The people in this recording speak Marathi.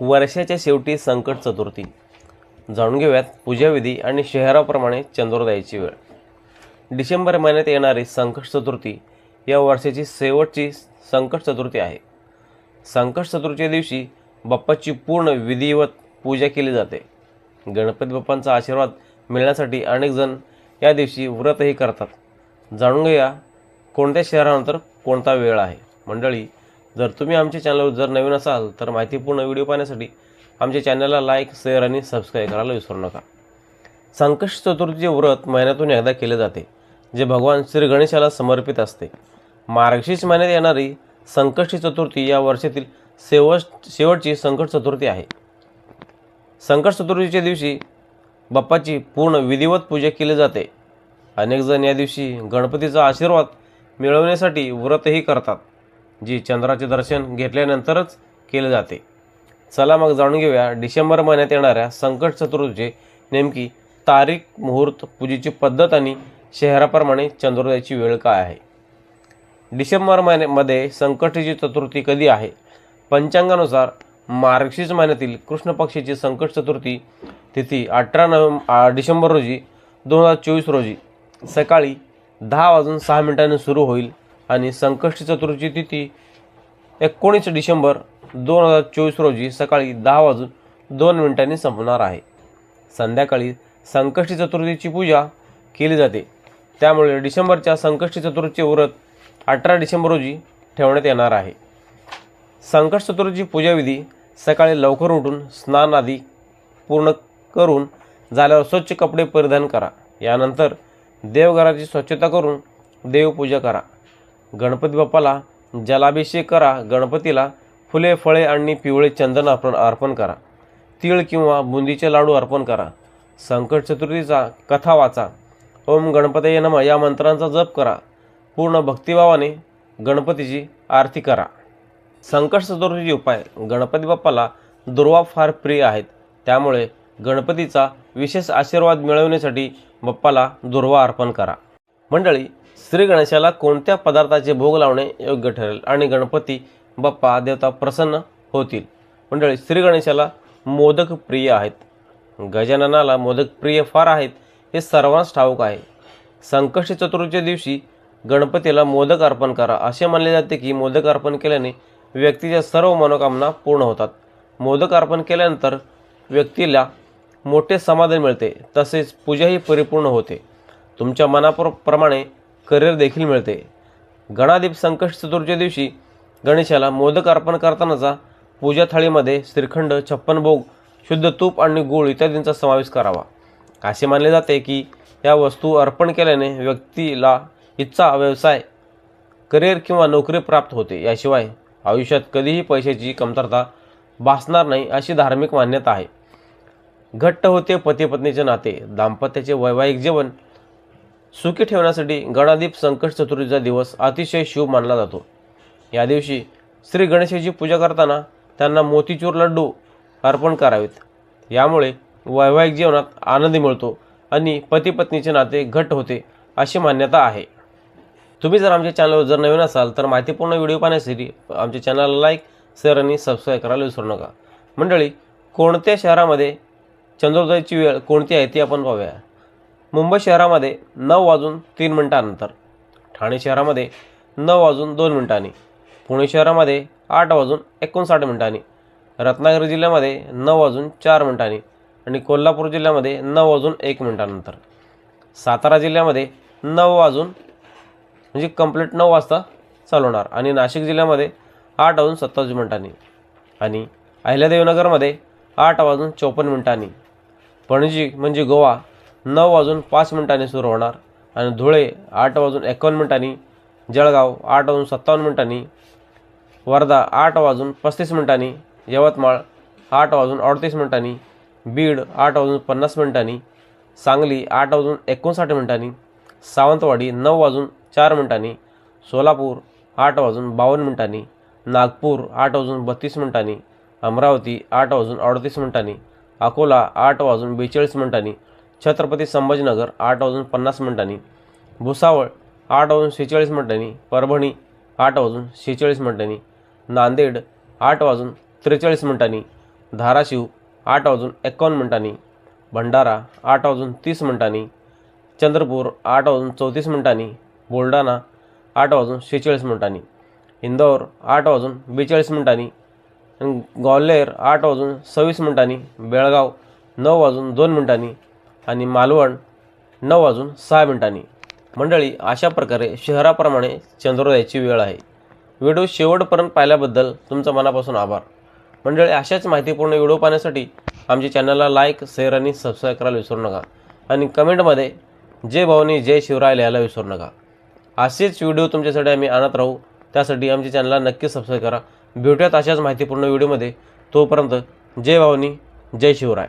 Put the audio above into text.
वर्षाच्या शेवटी संकट चतुर्थी. जाणून घेऊयात पूजाविधी आणि शहराप्रमाणे चंद्रोदयाची वेळ. डिसेंबर महिन्यात येणारी संकट चतुर्थी या वर्षाची शेवटची संकट चतुर्थी आहे. संकट चतुर्थीच्या दिवशी बाप्पाची पूर्ण विधिवत पूजा केली जाते. गणपती बाप्पांचा आशीर्वाद मिळण्यासाठी अनेकजण या दिवशी व्रतही करतात. जाणून घेऊया कोणत्या शहरानंतर कोणता वेळ आहे. मंडळी जर तुम्ही आमच्या चॅनलवर जर नवीन असाल तर माहितीपूर्ण व्हिडिओ पाहण्यासाठी आमच्या चॅनलला लाईक शेअर आणि सबस्क्राईब करायला विसरू नका. संकष्ट चतुर्थीचे व्रत महिन्यातून एकदा केले जाते जे भगवान श्री गणेशाला समर्पित असते. मार्गशीर्ष महिन्यात येणारी संकष्टी चतुर्थी या वर्षातील शेवट शेवटची संकट चतुर्थी आहे. संकट चतुर्थीच्या दिवशी बाप्पाची पूर्ण विधिवत पूजा केली जाते. अनेकजण या दिवशी गणपतीचा आशीर्वाद मिळवण्यासाठी व्रतही करतात. जी चंद्राचे दर्शन घेतल्यानंतरच केले जाते. चला मग जाणून घेऊया डिसेंबर महिन्यात येणाऱ्या संकट चतुर्थीचे नेमकी तारीख मुहूर्त पूजेची पद्धत आणि शहराप्रमाणे चंद्रोदयाची वेळ काय आहे? डिसेंबर महिन्यामध्ये संकटाची चतुर्थी कधी आहे? पंचांगानुसार मार्गशीर्ष महिन्यातील कृष्ण पक्षाची संकट चतुर्थी तिथी अठरा नोव्हेंबर डिसेंबर रोजी दोन हजार चोवीस रोजी सकाळी दहा वाजून सहा मिनिटांनी सुरू होईल. आणि संकष्टी चतुर्थी तिथी एकोणीस डिसेंबर दोन हजार चोवीस रोजी सकाळी दहा वाजून दोन मिनिटांनी संपणार आहे. संध्याकाळी संकष्टी चतुर्थीची पूजा केली जाते. त्यामुळे डिसेंबरच्या संकष्टी चतुर्थीचे व्रत अठरा डिसेंबर रोजी ठेवण्यात येणार आहे. संकट चतुर्थीची पूजाविधी सकाळी लवकर उठून स्नान आदी पूर्ण करून झाल्यावर स्वच्छ कपडे परिधान करा. यानंतर देवघराची स्वच्छता करून देवपूजा करा. गणपती बाप्पाला जलाभिषेक करा गणपतीला फुले फळे आणि पिवळे चंदन अर्पण अर्पण करा. तीळ किंवा बुंदीचे लाडू अर्पण करा. संकट चतुर्थीचा कथा वाचा. ओम गणपतये नम या मंत्रांचा जप करा. पूर्ण भक्तिभावाने गणपतीची आरती करा. संकट चतुर्थीचे उपाय. गणपती बाप्पाला दुर्वा फार प्रिय आहेत. त्यामुळे गणपतीचा विशेष आशीर्वाद मिळवण्यासाठी बाप्पाला दुर्वा अर्पण करा. मंडळी श्री गणेशाला कोणत्या पदार्थाचे भोग लावणे योग्य ठरेल आणि गणपती बाप्पा देवता प्रसन्न होतील? मंडळी श्री गणेशाला मोदक प्रिय आहेत. गजाननाला मोदक प्रिय फार आहेत हे सर्वांस ठाऊक आहे. संकष्टी चतुर्थीच्या दिवशी गणपतीला मोदक अर्पण करा. असे मानले जाते की मोदक अर्पण केल्याने व्यक्तीच्या सर्व मनोकामना पूर्ण होतात. मोदक अर्पण केल्यानंतर व्यक्तीला मोठे समाधान मिळते तसेच पूजाही परिपूर्ण होते. तुमच्या मनाप्रमाणे करिअर देखील मिळते. गणादीप संकष्ट चतुर्थीच्या दिवशी गणेशाला मोदक अर्पण करतानाचा पूजा थाळीमध्ये श्रीखंड छप्पन भोग शुद्ध तूप आणि गूळ इत्यादींचा समावेश करावा. असे मानले जाते की या वस्तू अर्पण केल्याने व्यक्तीला इच्छा व्यवसाय करिअर किंवा नोकरी प्राप्त होते. याशिवाय आयुष्यात कधीही पैशाची कमतरता भासणार नाही अशी धार्मिक मान्यता आहे. घट्ट होते पती पत्नीचे नाते दाम्पत्याचे वैवाहिक जीवन सुखी ठेवण्यासाठी गणादीप संकट चतुर्थीचा दिवस अतिशय शुभ मानला जातो. या दिवशी श्री गणेशाची पूजा करताना त्यांना मोतीचूर लड्डू अर्पण करावेत. यामुळे वैवाहिक जीवनात आनंद मिळतो आणि पती पत्नीचे नाते घट्ट होते अशी मान्यता आहे. तुम्ही जर आमच्या चॅनलवर जर नवीन असाल तर माहितीपूर्ण व्हिडिओ पाहण्यासाठी आमच्या चॅनलला लाईक शेअर आणि सबस्क्राईब करायला विसरू नका. मंडळी कोणत्या शहरामध्ये चंद्रोदयाची वेळ कोणती आहे ती आपण पाहूया. मुंबई शहरामध्ये नऊ वाजून तीन मिनटानंतर ठाणे शहरामध्ये नऊ वाजून दोन मिनिटांनी पुणे शहरामध्ये आठ वाजून एकोणसाठ मिनिटांनी रत्नागिरी जिल्ह्यामध्ये नऊ वाजून चार मिनिटांनी आणि कोल्हापूर जिल्ह्यामध्ये नऊ वाजून एक मिनिटानंतर. सातारा जिल्ह्यामध्ये नऊ वाजून म्हणजे कंप्लीट नऊ वाजता चालवणार आणि नाशिक जिल्ह्यामध्ये आठ वाजून सत्तावीस मिनिटांनी आणि अहिल्यादेवीनगरमध्ये आठ वाजून चौपन्न मिनिटांनी. पणजी म्हणजे गोवा नऊ वाजून पाच मिनिटांनी सुरू होणार आणि धुळे आठ वाजून एकावन्न मिनिटांनी जळगाव आठ वाजून सत्तावन्न मिनिटांनी वर्धा आठ वाजून पस्तीस मिनिटांनी यवतमाळ आठ वाजून अडतीस मिनिटांनी बीड आठ वाजून पन्नास मिनिटांनी सांगली आठ वाजून एकोणसाठ मिनिटांनी सावंतवाडी नऊ वाजून चार मिनिटांनी सोलापूर आठ वाजून बावन्न मिनिटांनी नागपूर आठ वाजून बत्तीस मिनिटांनी अमरावती आठ वाजून अडतीस मिनिटांनी अकोला आठ वाजून बेचाळीस मिनिटांनी छत्रपती संभाजीनगर आठ वाजून पन्नास मिनिटांनी भुसावळ आठ वाजून शेहेचाळीस मिनिटांनी परभणी आठ वाजून शेहेचाळीस मिनिटांनी नांदेड आठ वाजून त्रेचाळीस मिनिटांनी धाराशिव आठ वाजून एकावन्न मिनिटांनी भंडारा आठ वाजून तीस मिनिटांनी चंद्रपूर आठ वाजून चौतीस मिनिटांनी बुलढाणा आठ वाजून शेहेचाळीस मिनिटांनी इंदौर आठ वाजून बेचाळीस मिनिटांनी ग्वाल्हेर आठ वाजून सव्वीस मिनिटांनी बेळगाव नऊ वाजून दोन मिनिटांनी आणि मालवण नऊ वाजून सहा मिनिटांनी. मंडळी अशा प्रकारे शहराप्रमाणे चंद्रोदयाची वेळ आहे. व्हिडिओ शेवटपर्यंत पाहिल्याबद्दल तुमचा मनापासून आभार. मंडळी अशाच माहितीपूर्ण व्हिडिओ पाहण्यासाठी आमच्या चॅनलला लाईक शेअर आणि सबस्क्राईब करायला विसरू नका. आणि कमेंटमध्ये जय भावनी जय शिवराय लिहायला विसरू नका. असेच व्हिडिओ तुमच्यासाठी आम्ही आणत राहू. त्यासाठी आमच्या चॅनलला नक्की सबस्क्राईब करा. भेटूयात अशाच माहितीपूर्ण व्हिडिओमध्ये. तोपर्यंत जय भावनी जय शिवराय.